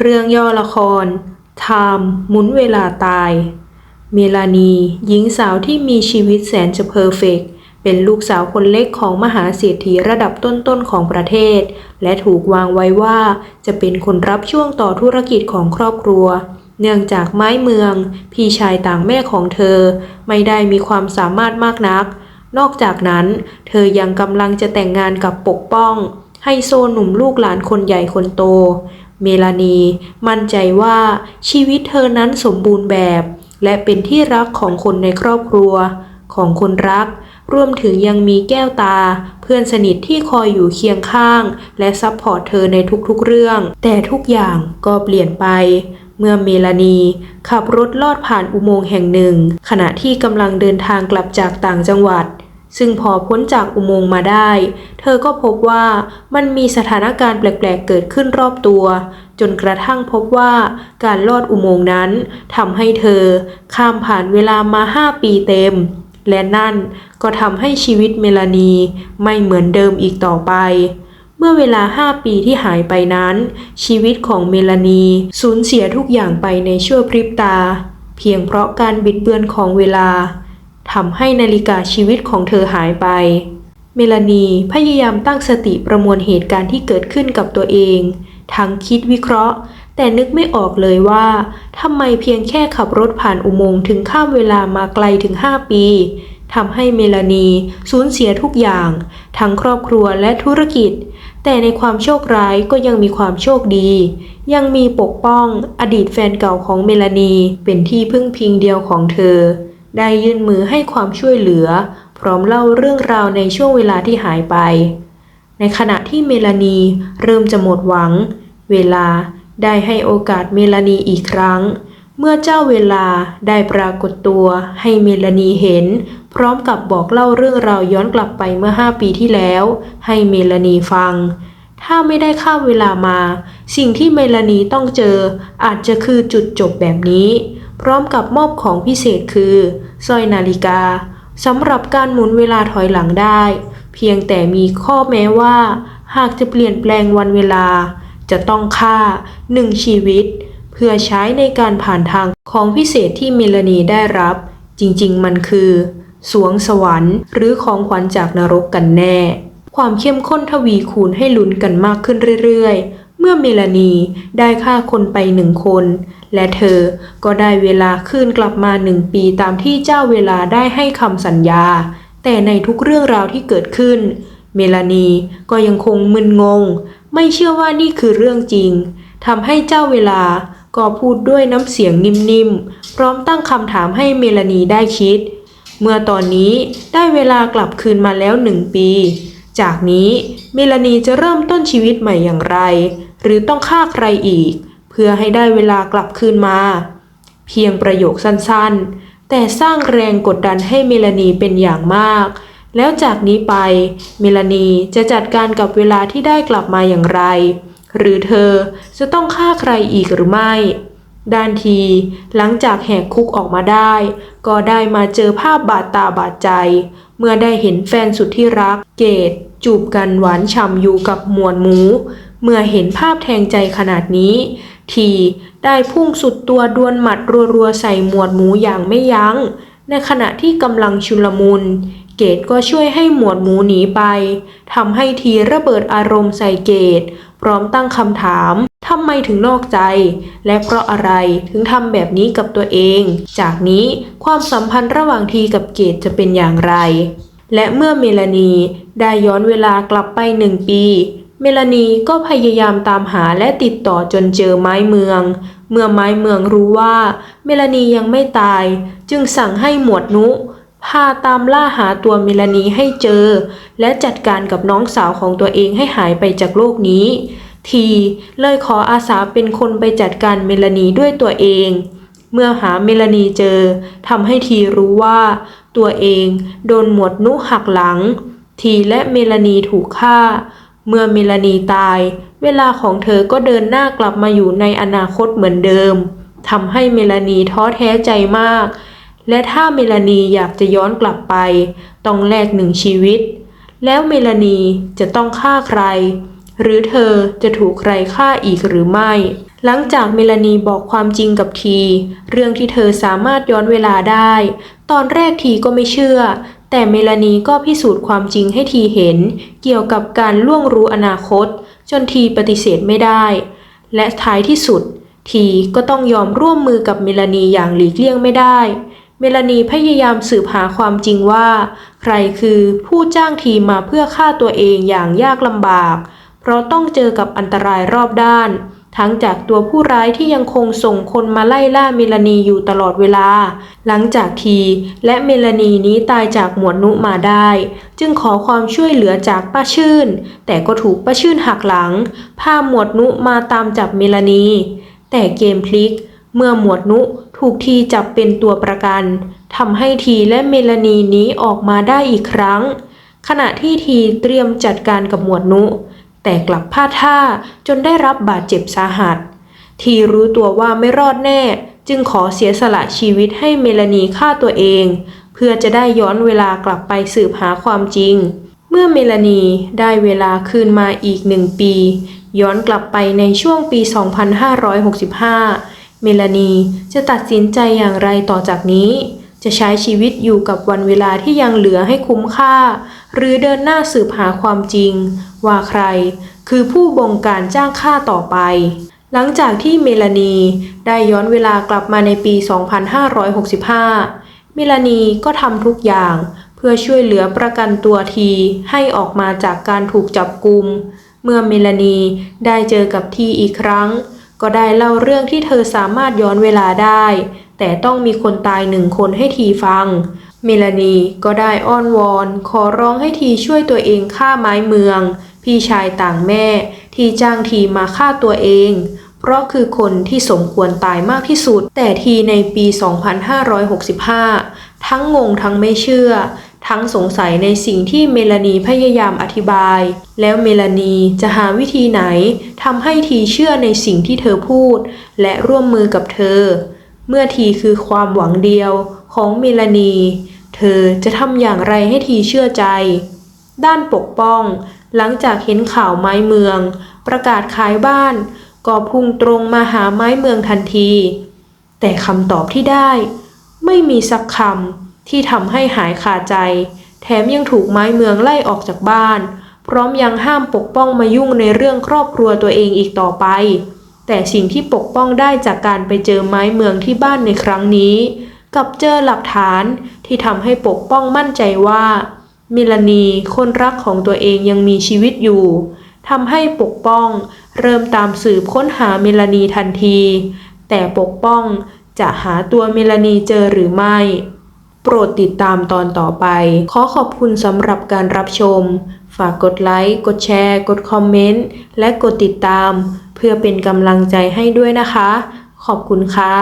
เรื่องย่อละครไทม์หมุนเวลาตาย เมลานี หญิงสาวที่มีชีวิตแสนจะเพอร์เฟกต์เป็นลูกสาวคนเล็กของมหาเศรษฐีระดับต้นๆของประเทศ และถูกวางไว้ว่าจะเป็นคนรับช่วงต่อธุรกิจของครอบครัว เนื่องจากไม้เมือง พี่ชายต่างแม่ของเธอ ไม่ได้มีความสามารถมากนัก นอกจากนั้น เธอยังกำลังจะแต่งงานกับปกป้องไฮโซหนุ่มลูกหลานคนใหญ่คนโต เมลานี มั่นใจว่าชีวิตเธอนั้นสมบูรณ์แบบ และเป็นที่รักของคนในครอบครัว ของคนรัก รวมถึงยังมีแก้วตา เพื่อนสนิทที่คอยอยู่เคียงข้าง และซัพพอร์ตเธอในทุกๆเรื่อง แต่ทุกอย่างก็เปลี่ยนไป เมื่อเมลานี ขับรถลอดผ่านอุโมงค์แห่งหนึ่ง ขณะที่กำลังเดินทางกลับจากต่างจังหวัด ซึ่งพอพ้นจากอุโมงค์มาได้ เธอก็พบว่ามันมีสถานการณ์แปลกๆ เกิดขึ้นรอบตัว จนกระทั่งพบว่าการลอดอุโมงค์นั้นทำให้เธอข้ามผ่านเวลามาห้าปีเต็ม และนั่นก็ทำให้ชีวิตเมลานีไม่เหมือนเดิมอีกต่อไปเมื่อเวลาห้าปีที่หายไปนั้น ชีวิตของเมลานีสูญเสียทุกอย่างไปในชั่วพริบตา เพียงเพราะการบิดเบือนของเวลา ทำให้นาฬิกาชีวิตของเธอหายไป เมลานีพยายามตั้งสติประมวลเหตุการณ์ที่เกิดขึ้นกับตัวเอง ทั้งคิดวิเคราะห์ แต่นึกไม่ออกเลยว่าทำไมเพียงแค่ขับรถผ่านอุโมงค์ถึงข้ามเวลามาไกลถึง 5 ปีทำให้เมลานีสูญเสียทุกอย่าง ทั้งครอบครัวและธุรกิจ แต่ในความโชคร้ายก็ยังมีความโชคดี ยังมีปกป้องอดีตแฟนเก่าของเมลานีเป็นที่พึ่งพิงเดียวของเธอ ได้ยื่นมือให้ความช่วยเหลือ พร้อมเล่าเรื่องราวในช่วงเวลาที่หายไป ในขณะที่เมลานีเริ่มจะหมดหวัง เวลาได้ให้โอกาสเมลานีอีกครั้ง เมื่อเจ้าเวลาได้ปรากฏตัวให้เมลานีเห็น พร้อมกับบอกเล่าเรื่องราวย้อนกลับไปเมื่อ 5 ปีที่แล้ว ให้เมลานีฟังถ้าไม่ได้ข้ามเวลามา สิ่งที่เมลานีต้องเจอ อาจจะคือจุดจบแบบนี้ พร้อมกับมอบของพิเศษคือสร้อยนาฬิกาสำหรับการหมุนเวลาถอยหลังได้ เพียงแต่มีข้อแม้ว่า หากจะเปลี่ยนแปลงวันเวลา จะต้องฆ่าหนึ่งชีวิต เพื่อใช้ในการผ่านทางของพิเศษที่เมลานีได้รับ จริงๆ มันคือ สวงสวรรค์หรือของขวัญจากนรกกันแน่ ความเข้มข้นทวีคูณให้ลุ้นกันมากขึ้นเรื่อยๆ มื่อเมลานีได้ฆ่าคนไปหนึ่งคน และเธอก็ได้เวลาคืนกลับมาหนึ่งปีตามที่เจ้าเวลาได้ให้คำสัญญา แต่ในทุกเรื่องราวที่เกิดขึ้น เมลานีก็ยังคงมึนงง ไม่เชื่อว่านี่คือเรื่องจริงทำให้เจ้าเวลาก็พูดด้วยน้ำเสียงนิ่มๆ พร้อมตั้งคำถามให้เมลานีได้คิด เมื่อตอนนี้ได้เวลากลับคืนมาแล้วหนึ่งปี จากนี้เมลานีจะเริ่มต้นชีวิตใหม่อย่างไร หรือต้องฆ่าใครอีก เพื่อให้ได้เวลากลับคืนมา เพียงประโยคสั้นๆ แต่สร้างแรงกดดันให้เมลานีเป็นอย่างมาก แล้วจากนี้ไป เมลานีจะจัดการกับเวลาที่ได้กลับมาอย่างไร หรือเธอจะต้องฆ่าใครอีกหรือไม่ด้านที หลังจากแหกคุกออกมาได้ ก็ได้มาเจอภาพบาดตาบาดใจ เมื่อได้เห็นแฟนสุดที่รักเกดจูบกันหวานฉ่ำอยู่กับมวดหมู เมื่อเห็นภาพแทงใจขนาดนี้ ทีได้พุ่งสุดตัวดวลหมัดรัวๆ ใส่หมวดหมูอย่างไม่ยัง้ง ในขณะที่กำลังชุลมุน เกดก็ช่วยให้หมวดหมูหนีไปทำให้ทีระเบิดอารมณ์ใส่เกดพร้อมตั้งคำถามทำไมถึงนอกใจ และเพราะอะไรถึงทำแบบนี้กับตัวเอง จากนี้ความสัมพันธ์ระหว่างทีกับเกดจะเป็นอย่างไร และเมื่อเมลานีได้ย้อนเวลากลับไปหนึ่งปี เมลานีก็พยายามตามหาและติดต่อจนเจอไม้เมือง เมื่อไม้เมืองรู้ว่า เมลานียังไม่ตาย จึงสั่งให้หมวดนุ พาตามล่าหาตัวเมลานีให้เจอ และจัดการกับน้องสาวของตัวเองให้หายไปจากโลกนี้ ทีเลยขออาสาเป็นคนไปจัดการเมลานีด้วยตัวเอง เมื่อหาเมลานีเจอทำให้ทีรู้ว่า ตัวเองโดนหมวดนุหักหลัง ทีและเมลานีถูกฆ่า เมื่อเมลานีตาย เวลาของเธอก็เดินหน้ากลับมาอยู่ในอนาคตเหมือนเดิมทำให้เมลานีท้อแท้ใจมาก และถ้าเมลานีอยากจะย้อนกลับไป ต้องแลกหนึ่งชีวิต แล้วเมลานีจะต้องฆ่าใคร หรือเธอจะถูกใครฆ่าอีกหรือไม่ หลังจากเมลานีบอกความจริงกับที เรื่องที่เธอสามารถย้อนเวลาได้ ตอนแรกทีก็ไม่เชื่อ แต่เมลานีก็พิสูจน์ความจริงให้ทีเห็น เกี่ยวกับการล่วงรู้อนาคต จนทีปฏิเสธไม่ได้ และท้ายที่สุด ทีก็ต้องยอมร่วมมือกับเมลานีอย่างหลีกเลี่ยงไม่ได้ เมลานีพยายามสืบหาความจริงว่า ใครคือผู้จ้างทีมาเพื่อฆ่าตัวเองอย่างยากลำบาก เพราะต้องเจอกับอันตรายรอบด้าน ทั้งจากตัวผู้ร้ายที่ยังคงส่งคนมาไล่ล่าเมลานีอยู่ตลอดเวลา หลังจากทีและเมลานีนี้ตายจากหมวดนุมาได้ จึงขอความช่วยเหลือจากป้าชื่น แต่ก็ถูกป้าชื่นหักหลัง พาหมวดนุมาตามจับเมลานี แต่เกมพลิก เมื่อหมวดนุถูกทีจับเป็นตัวประกันทำให้ทีและเมลานีนี้ออกมาได้อีกครั้ง ขณะที่ทีเตรียมจัดการกับหมวดนุ แต่กลับพลาดท่าจนได้รับบาดเจ็บสาหัส ทีรู้ตัวว่าไม่รอดแน่ จึงขอเสียสละชีวิตให้เมลานีฆ่าตัวเอง เพื่อจะได้ย้อนเวลากลับไปสืบหาความจริง เมื่อเมลานีได้เวลาคืนมาอีกหนึ่งปี ย้อนกลับไปในช่วงปี 2565 เมลานีจะตัดสินใจอย่างไรต่อจากนี้ จะใช้ชีวิตอยู่กับวันเวลาที่ยังเหลือให้คุ้มค่า หรือเดินหน้าสืบหาความจริง ว่าใคร คือผู้บงการจ้างฆ่าต่อไป หลังจากที่เมลานีได้ย้อนเวลากลับมาในปี 2565 เมลานีก็ทำทุกอย่างเพื่อช่วยเหลือประกันตัวทีให้ออกมาจากการถูกจับกุม เมื่อเมลานีได้เจอกับทีอีกครั้ง ก็ได้เล่าเรื่องที่เธอสามารถย้อนเวลาได้ แต่ต้องมีคนตายหนึ่งคนให้ทีฟัง เมลานีก็ได้อ้อนวอน ขอร้องให้ทีช่วยตัวเองฆ่าไม้เมือง พี่ชายต่างแม่ ที่จ้างทีมาฆ่าตัวเอง เพราะคือคนที่สมควรตายมากที่สุด แต่ทีในปี 2565 ทั้งงงทั้งไม่เชื่อ ทั้งสงสัยในสิ่งที่เมลานีพยายามอธิบาย แล้วเมลานีจะหาวิธีไหนทำให้ทีเชื่อในสิ่งที่เธอพูด และร่วมมือกับเธอ เมื่อทีคือความหวังเดียวของเมลานี เธอจะทำอย่างไรให้ทีเชื่อใจ ด้านปกป้อง หลังจากเห็นข่าวไม้เมือง ประกาศขายบ้าน ก็พุ่งตรงมาหาไม้เมืองทันที แต่คำตอบที่ได้ ไม่มีสักคำที่ทำให้หายคาใจ แถมยังถูกไม้เมืองไล่ออกจากบ้าน พร้อมยังห้ามปกป้องมายุ่งในเรื่องครอบครัวตัวเองอีกต่อไป แต่สิ่งที่ปกป้องได้จากการไปเจอไม้เมืองที่บ้านในครั้งนี้ กับเจอหลักฐานที่ทำให้ปกป้องมั่นใจว่า มิลานีคนรักของตัวเองยังมีชีวิตอยู่ทำให้ปกป้องเริ่มตามสืบค้นหาเมลานีทันที แต่ปกป้องจะหาตัวเมลานีเจอหรือไม่ โปรดติดตามตอนต่อไป ขอขอบคุณสำหรับการรับชม ฝากกดไลค์ กดแชร์ กดคอมเมนต์ และกดติดตาม เพื่อเป็นกำลังใจให้ด้วยนะคะ ขอบคุณค่ะ